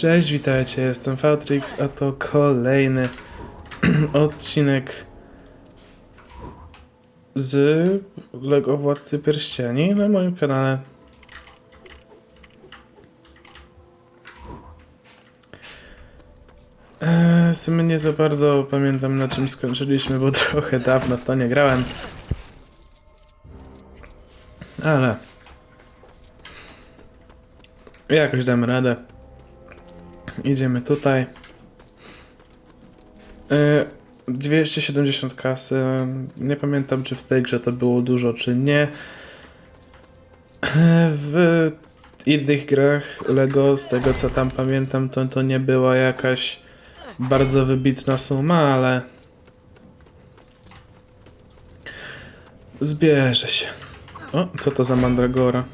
Cześć, witajcie, jestem Fatrix, a to kolejny odcinek z LEGO Władcy Pierścieni na moim kanale. Eee, w sumie nie za bardzo pamiętam na czym skończyliśmy, bo trochę dawno to nie grałem. Ale jakoś damy radę. Idziemy tutaj. E, 270 kasy. Nie pamiętam, czy w tej grze to było dużo, czy nie. W innych grach Lego, z tego co tam pamiętam, to, to nie była jakaś bardzo wybitna suma, ale zbierze się. O, co to za mandragora?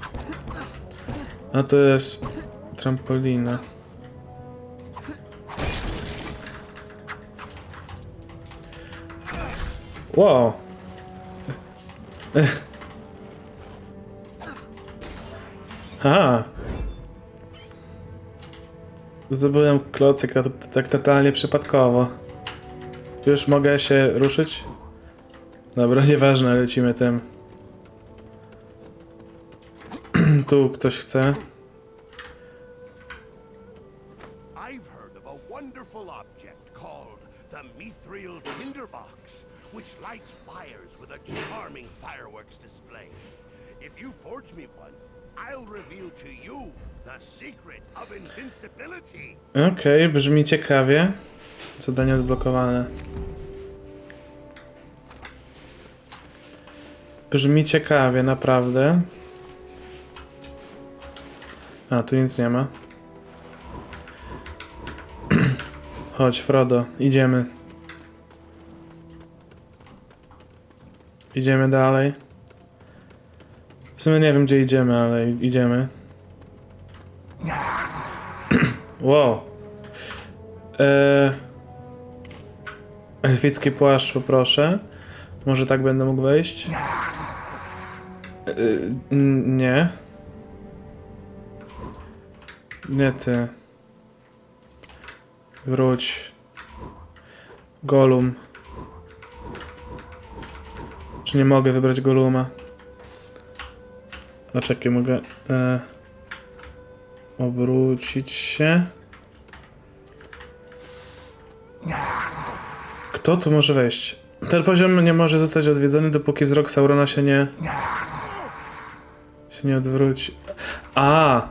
A to jest trampolina. Wow. Ha. Zdobyłem klocek tak, tak totalnie przypadkowo. Już mogę się ruszyć? Dobra, nieważne, lecimy tym. tu ktoś chce. Okej, brzmi ciekawie. Zadanie odblokowane. Brzmi ciekawie, naprawdę. A, tu nic nie ma. Chodź, Frodo, idziemy. Idziemy dalej. W sumie nie wiem, gdzie idziemy, ale idziemy. Wow. Eee, elficki płaszcz poproszę. Może tak będę mógł wejść? N- nie. Nie ty. Wróć. Golum. Czy nie mogę wybrać Goluma? A czekaj, mogę... E, obrócić się. Kto tu może wejść? Ten poziom nie może zostać odwiedzony, dopóki wzrok Saurona się nie... się nie odwróci. A!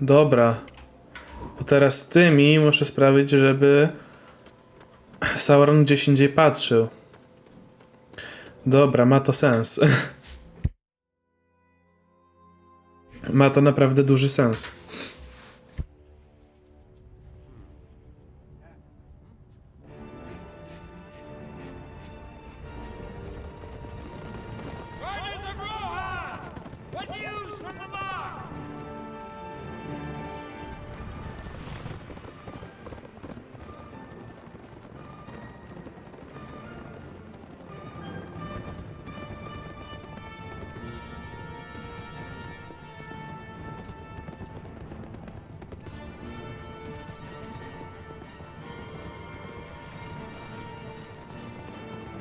Dobra. Bo teraz tymi muszę sprawić, żeby Sauron gdzieś indziej patrzył. Dobra, ma to sens. ma to naprawdę duży sens.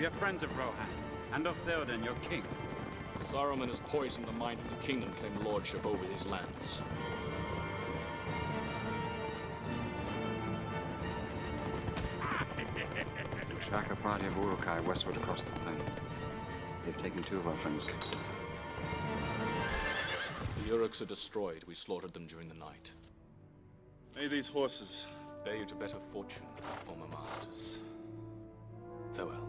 Are friends of Rohan, and of Theoden, your king. Saruman has poisoned the mind of the king and claimed lordship over his lands. To attack a party of Urukai westward across the plain. They've taken two of our friends captive. The Uruks are destroyed. We slaughtered them during the night. May these horses. Bear you to better fortune, our former masters. Farewell.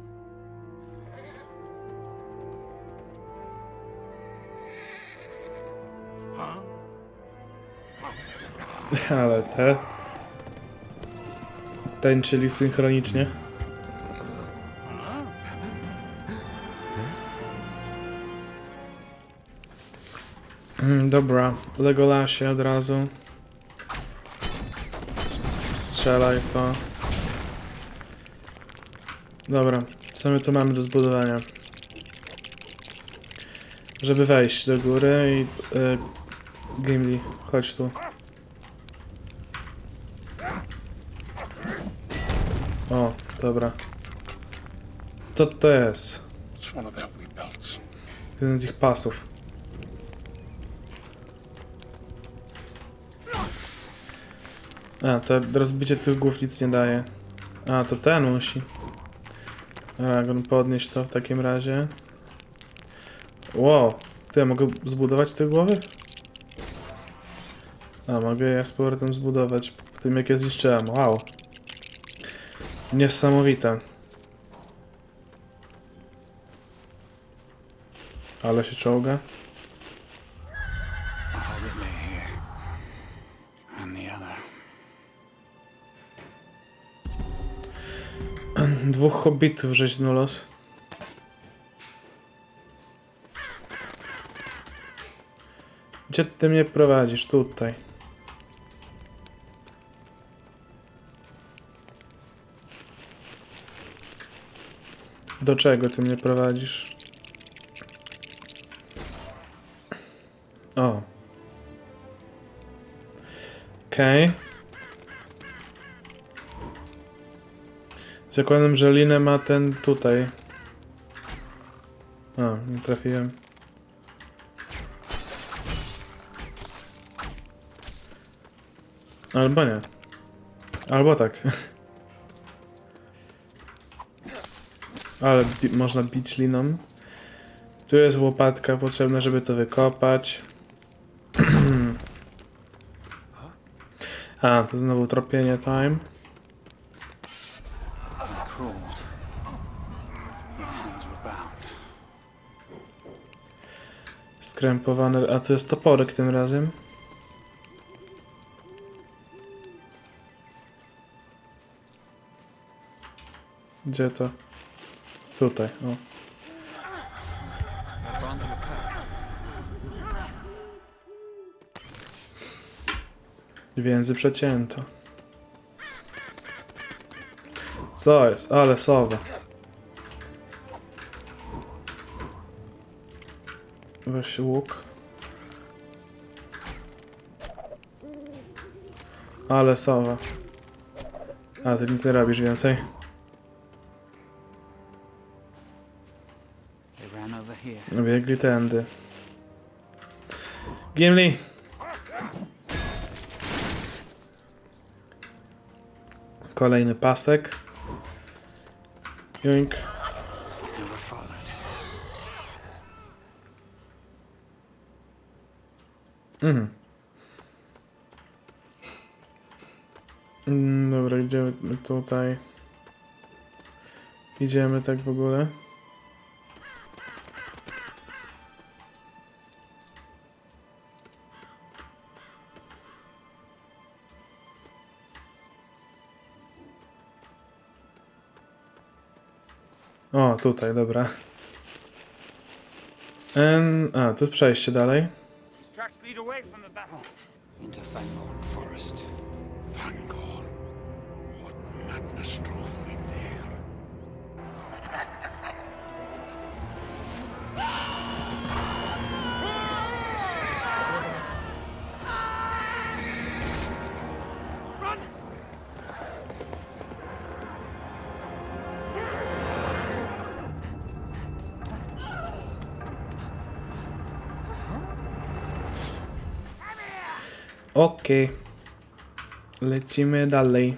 Ale te. Tańczyli synchronicznie. Mm, Dobra, Legolasie od razu. Strzelaj to. Dobra, co my tu mamy do zbudowania? Żeby wejść do góry i... Y, Gimli, chodź tu. O, dobra. Co to jest? Jeden z ich pasów. A, to rozbicie tych głów nic nie daje. A, to ten musi. Aragon, podnieść to w takim razie. Wow, to ja mogę zbudować te głowy? A, mogę je z powrotem zbudować po tym jak je zniszczyłem. Wow. Niesamowite. Ale się czołga. Dwóch hobbitów rzeźnął los. Gdzie ty mnie prowadzisz? Tutaj. Do czego ty mnie prowadzisz? O. Okej. Zakładam, że linę ma ten tutaj. O, nie trafiłem. Albo nie. Albo tak. Ale bi można bić liną. Tu jest łopatka potrzebna, żeby to wykopać. A, to znowu tropienie time. Skrępowany, a to jest toporek tym razem. Gdzie to? Tutaj, o. Cut. Więzy przecięto. Co jest? Ale sowa. Weź łuk. Ale sowa. A, ty nic nie robisz więcej. Biegli tędy. Gimli! Kolejny pasek. Joink. Mhm. Mm, Dobra, idziemy tutaj. Idziemy tak w ogóle. Tutaj, dobra. Em, a, tu przejście dalej. These tracks lead away from the battle. Into Fangorn Forest. Fangor, what madness drove me Okej. Lecimy dalej.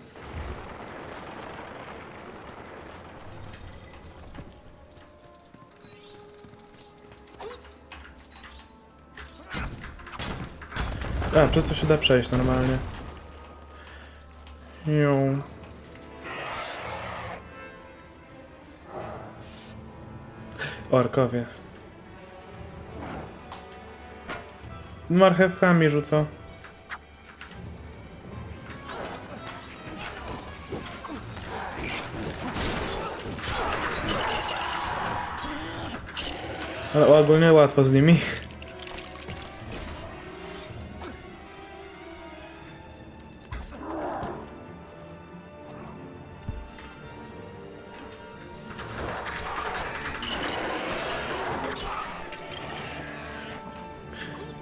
A, przez to się da przejść normalnie. Ją. Orkowie. Marchewkami rzucą. Ale ogólnie łatwo z nimi.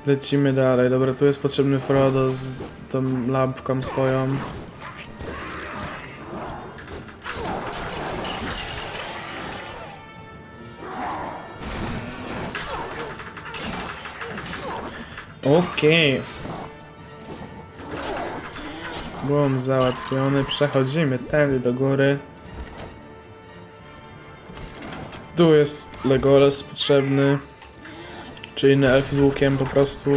Lecimy dalej. Dobra, tu jest potrzebny Frodo z tą lampką swoją. Okej. Byłem załatwiony. Przechodzimy tędy do góry. Tu jest Legolas potrzebny. Czy inny elf z łukiem po prostu.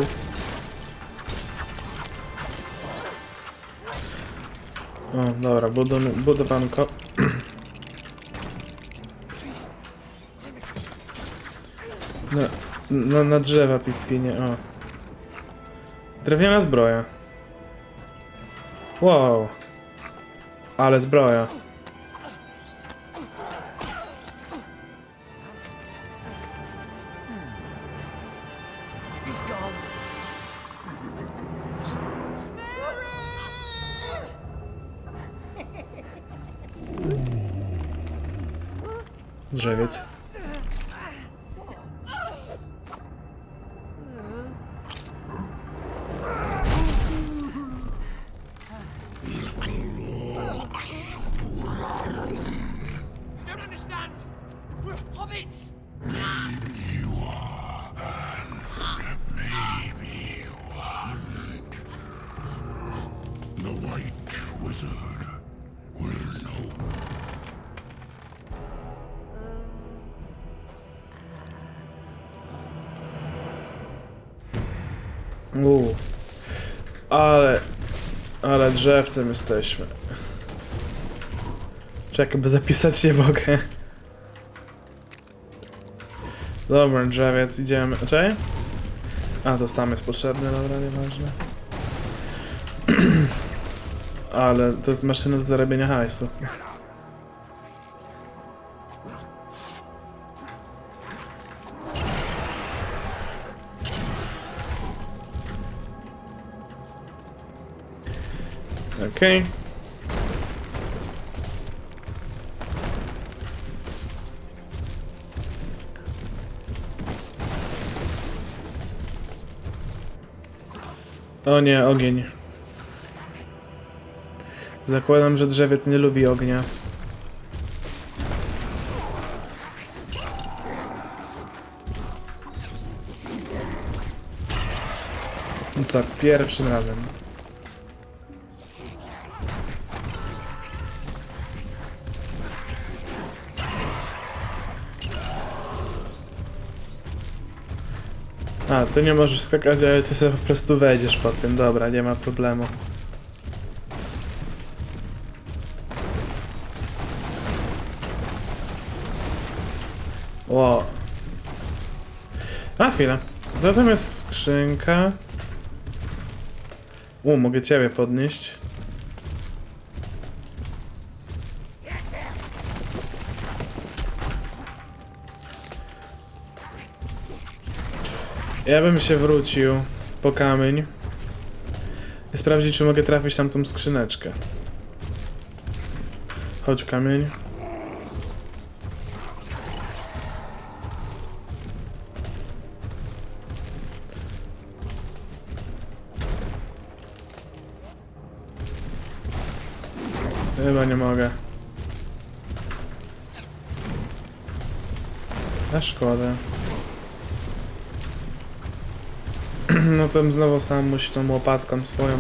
O, dobra, budowanko. Na, na, na drzewa pipinie, o. Drewniana zbroja. Wow. Ale zbroja. Drzewiec. The White Wizard will know. Uuu. Ale... Ale drzewcem jesteśmy. Czekaj, bo zapisać nie mogę. Dobra, drzewiec, idziemy. Czekaj. A, to sam jest potrzebny, dobra, nieważne. Ale to jest maszyna do zarabiania hajsu. Okej. O nie, ogień. Zakładam, że drzewiec nie lubi ognia. Za pierwszym razem. A, ty nie możesz skakać, ale ty sobie po prostu wejdziesz po tym. Dobra, nie ma problemu. Chwilę. Zatem jest skrzynka. U, mogę ciebie podnieść. Ja bym się wrócił po kamień i sprawdzić, czy mogę trafić tam tą skrzyneczkę. Chodź kamień. Chyba nie mogę. A szkoda. No to znowu sam musi tą łopatką swoją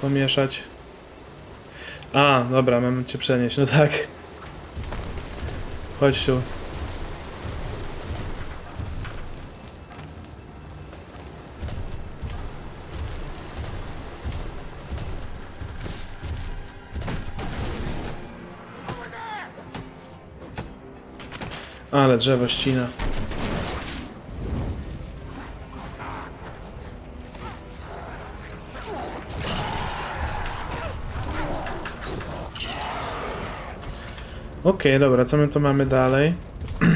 pomieszać. A, dobra, mamy cię przenieść, no tak. Chodź tu. Ale drzewo ścina. Okej, dobra, co my tu mamy dalej?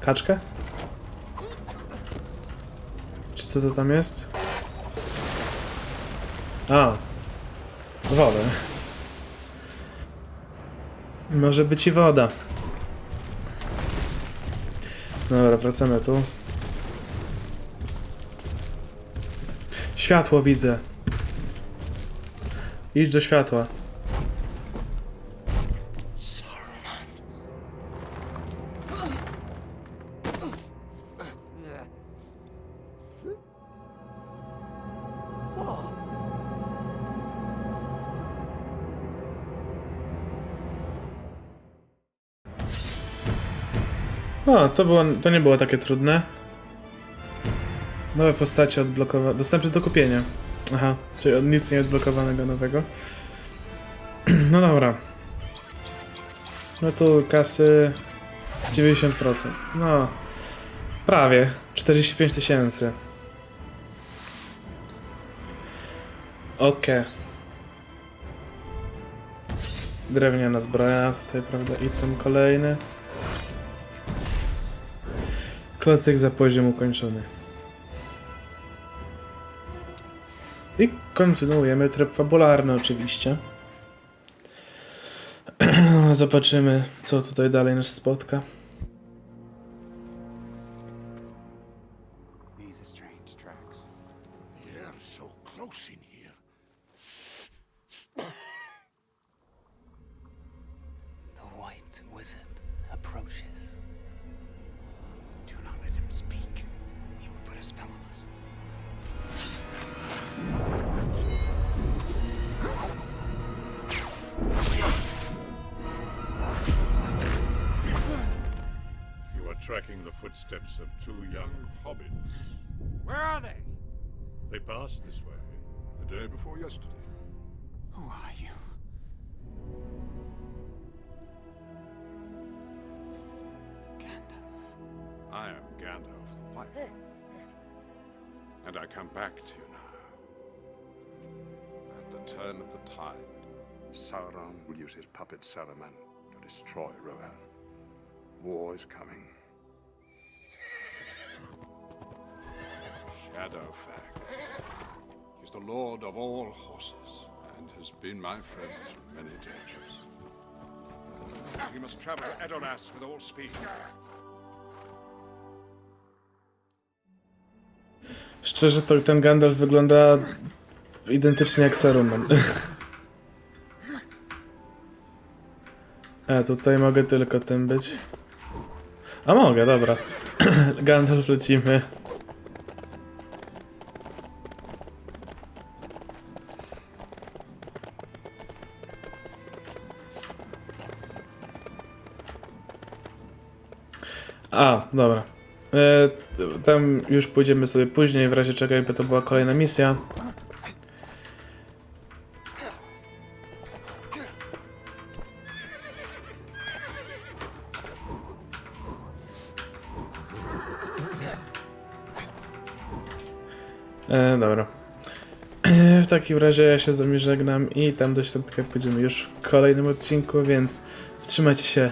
Kaczkę? Czy co to tam jest? A. Wodę. Może być i woda. Wracamy tu. Światło widzę. Idź do światła. To, było, to nie było takie trudne. Nowe postacie odblokowane. Dostępne do kupienia. Aha, czyli nic nie odblokowanego nowego. No dobra. No tu kasy 90%. No, prawie. 45 tysięcy. Okej. Drewniana zbroja, tutaj prawda, i ten kolejny. Klocyk za poziom ukończony. I kontynuujemy tryb fabularny oczywiście. Zobaczymy, co tutaj dalej nas spotka. Tracking the footsteps of two young hobbits. Where are they? They passed this way the day before yesterday. Who are you? Gandalf. I am Gandalf the White. And I come back to you now. At the turn of the tide, Sauron will use his puppet Saruman to destroy Rohan. War is coming. Shadowfang. He's the lord of all horses and has been my friend through many dangers. We must travel to Edoras with all speed. Szczerze, to ten Gandalf wygląda identycznie jak Saruman. A, tutaj mogę tylko tym być. A mogę, dobra. Gandalf lecimy. A, dobra. E, tam już pójdziemy sobie później, w razie czego jakby to była kolejna misja. E, dobra. E, w takim razie ja się z wami żegnam i tam do środka pójdziemy już w kolejnym odcinku, więc trzymajcie się.